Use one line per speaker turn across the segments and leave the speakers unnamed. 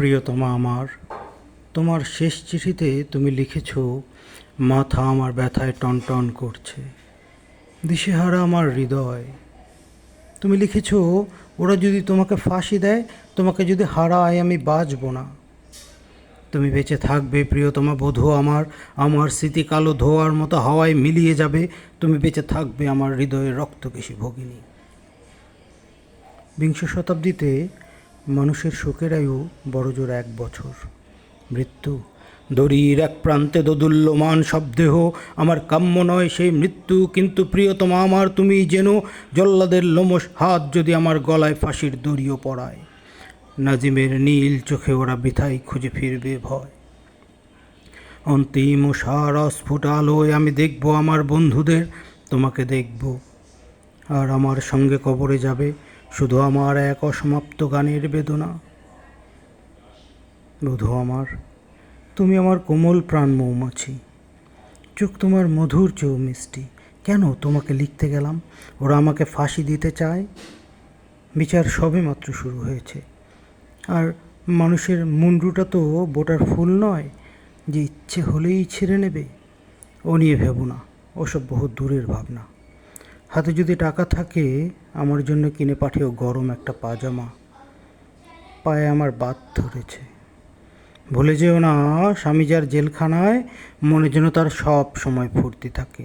প্রিয়তমা আমার, তোমার শেষ চিঠিতে তুমি লিখেছ, মাথা আমার ব্যথায় টনটন করছে, দিশেহারা আমার হৃদয়। তুমি লিখেছ, ওরা যদি তোমাকে ফাঁসি দেয়, তোমাকে যদি হারায় আমি বাঁচব না। তুমি বেঁচে থাকবে, প্রিয়তমা বধূ আমার আমার স্মৃতি কালো ধোয়ার মতো হাওয়ায় মিলিয়ে যাবে, তুমি বেঁচে থাকবে আমার হৃদয়ের রক্তকেশী ভগিনী। বিংশ শতাব্দীতে মানুষের শোকের আয়ু বড়জোর এক বছর। মৃত্যু। দড়ির এক প্রান্তে দোদুল্যমান শব্দেহ আমার কাম্য নয় সেই মৃত্যু, কিন্তু প্রিয়তমা আমার তুমি যেন জল্লাদের লোমশ হাত যদি আমার গলায় ফাঁসির দড়িও পড়ায় নাজিমের নীল চোখে ওরা বৃথাই খুঁজে ফিরবে ভয়। অন্তিম সারা স্ফুট আলোয় আমি দেখব আমার বন্ধুদের। তোমাকে দেখব। আর আমার সঙ্গে কবরে যাবে। শুধু আমার এক অসমাপ্ত গানের বেদনা। বধু আমার, তুমি আমার কোমল প্রাণ মৌমাছি। চোখ তোমার মধুর চেয়েও মিষ্টি। কেন তোমাকে লিখতে গেলাম? ওরা আমাকে ফাঁসি দিতে চায়। বিচার সবে মাত্র শুরু হয়েছে। আর মানুষের মুন্ডুটা তো বোটার ফুল নয়, যে ইচ্ছে হলেই ছেড়ে নেবে। ও নিয়ে ভেবো না, ওসব বহু দূরের ভাবনা। হাতে যদি টাকা থাকে, আমার জন্য কিনে পাঠিও গরম একটা পাজামা। পায়ে আমার বাত ধরেছে। ভুলে যেও না, স্বামী যার জেলখানায়, মনে যেন তার সব সময় ফুর্তি থাকে।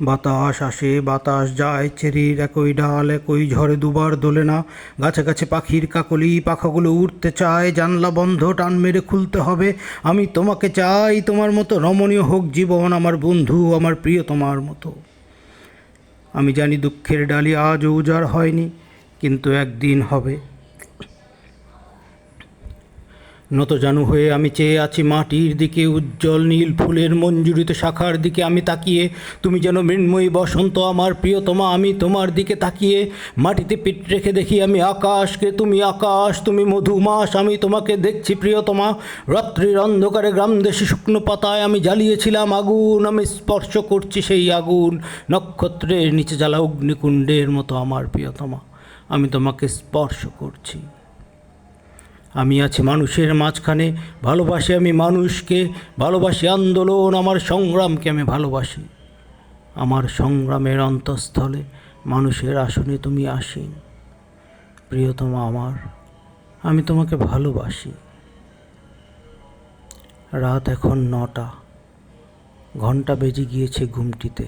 বাতাস আসে, বাতাস যায়, চেরির একই ডাল, একই ঝড়ে দুবার দোলে না। গাছে গাছে পাখির কাকলি, পাখাগুলো উঠতে চায়, জানলা বন্ধ, টান মেরে খুলতে হবে। আমি তোমাকে চাই, তোমার মতো রমণীয় হোক জীবন আমার বন্ধু, আমার প্রিয় তোমার মতো। আমি জানি দুঃখের ডালি আজও উজাড় হয়নি কিন্তু একদিন হবে। নত জানু হয়ে আমি চেয়ে আছি মাটির দিকে, উজ্জ্বল নীল ফুলের মঞ্জুরিত শাখার দিকে আমি তাকিয়ে। তুমি যেন মৃন্ময়ী বসন্ত, আমার প্রিয়তমা, আমি তোমার দিকে তাকিয়ে। মাটিতে পিঠ রেখে দেখি আমি আকাশকে, তুমি আকাশ, তুমি মধুমাস, আমি তোমাকে দেখছি প্রিয়তমা। রাত্রির অন্ধকারে গ্রাম দেশে শুকনো পাতায় আমি জ্বালিয়েছিলাম আগুন, আমি স্পর্শ করছি সেই আগুন। নক্ষত্রের নিচে জ্বালা অগ্নিকুণ্ডের মতো আমার প্রিয়তমা, আমি তোমাকে স্পর্শ করছি। আমি আছি মানুষের মাঝখানে, ভালোবাসি আমি মানুষকে, ভালোবাসি আন্দোলন, আমার সংগ্রামকে আমি ভালোবাসি। আমার সংগ্রামের অন্তঃস্থলে মানুষের আসনে তুমি আসীন। প্রিয়তমা আমার, আমি তোমাকে ভালোবাসি। রাত এখন নটা ঘণ্টা বেজে গিয়েছে ঘুমটিতে।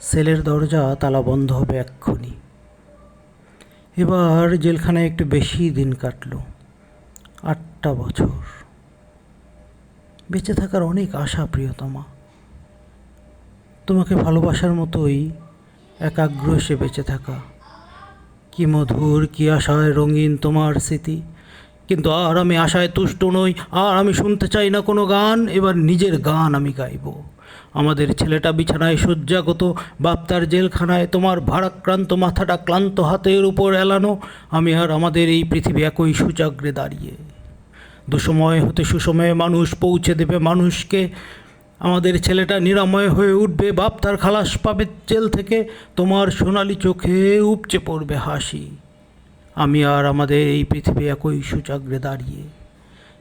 সেলের দরজা, তালা বন্ধ হবে এক্ষুনি। এবার জেলখানায় একটু বেশি দিন কাটলো। আটটা বছর। বেঁচে থাকার অনেক আশা, প্রিয়তমা। তোমাকে ভালোবাসার মতোই একাগ্র সে বেঁচে থাকা। কি মধুর, কি আশায় রঙিন তোমার স্মৃতি। কিন্তু আর আমি আশায় তুষ্ট নই, আর আমি শুনতে চাই না কোনো গান। এবার নিজের গান আমি গাইব। আমাদের ছেলেটা বিছানায় শয্যাগত বাপ্তার জেলখানায় তোমার ভারাক্রান্ত মাথাটা ক্লান্ত হাতের উপর এলানো। আমি আর আমাদের এই পৃথিবী একই সুচাগ্রে দাঁড়িয়ে। দুসময় হতে সুসময়ে মানুষ পৌঁছে দেবে মানুষকে। আমাদের ছেলেটা নিরাময় হয়ে উঠবে, বাপ তার খালাস পাবে জেল থেকে, তোমার সোনালি চোখে উপচে পড়বে হাসি। আমি আর আমাদের এই পৃথিবী একই সুচাগ্রে দাঁড়িয়ে।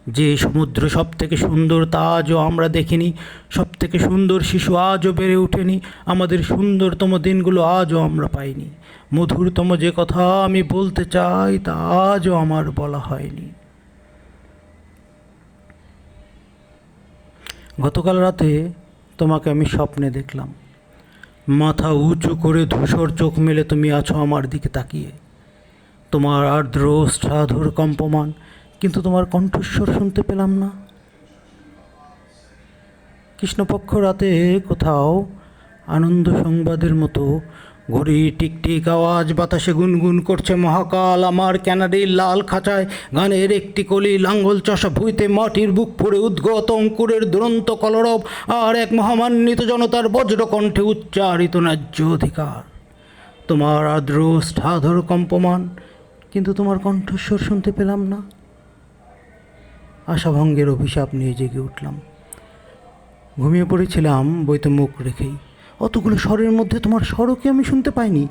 যে সমুদ্র সব থেকে সুন্দর তা আজও আমরা দেখিনি সব থেকে সুন্দর শিশু আজও বেড়ে ওঠেনি, আমাদের সুন্দরতম দিনগুলো আজও আমরা পাইনি। মধুরতম যে কথা আমি বলতে চাই তা আজও আমার বলা হয়নি। গতকাল রাতে তোমাকে আমি স্বপ্নে দেখলাম। মাথা উঁচু করে ধূসর চোখ মেলে তুমি আছো আমার দিকে তাকিয়ে। তোমার আর্দ্র সাধুর কম্পমান, কিন্তু তোমার কণ্ঠস্বর শুনতে পেলাম না। কৃষ্ণপক্ষ রাতে কোথাও আনন্দ সংবাদের মতো ঘড়ি টিকটিক আওয়াজ, বাতাসে গুনগুন করছে মহাকাল। আমার ক্যানাডির লাল খাঁচায় গানের একটি কলি, লাঙ্গল চষা ভুইতে মাটির বুক ফুড়ে উদ্গত অঙ্কুরের দুরন্ত কলরব আর এক মহামান্বিত জনতার বজ্রকণ্ঠে উচ্চারিত ন্যায্য অধিকার। তোমার আর্দ্র, স্থাধর কম্পমান, কিন্তু তোমার কণ্ঠস্বর শুনতে পেলাম না। আশাভঙ্গের অভিশাপ নিয়ে জেগে উঠলাম। ঘুমিয়ে পড়েছিলাম বইতে মুখ রেখেই। অতগুলো স্বরের মধ্যে তোমার স্বরকে আমি শুনতে পাইনি।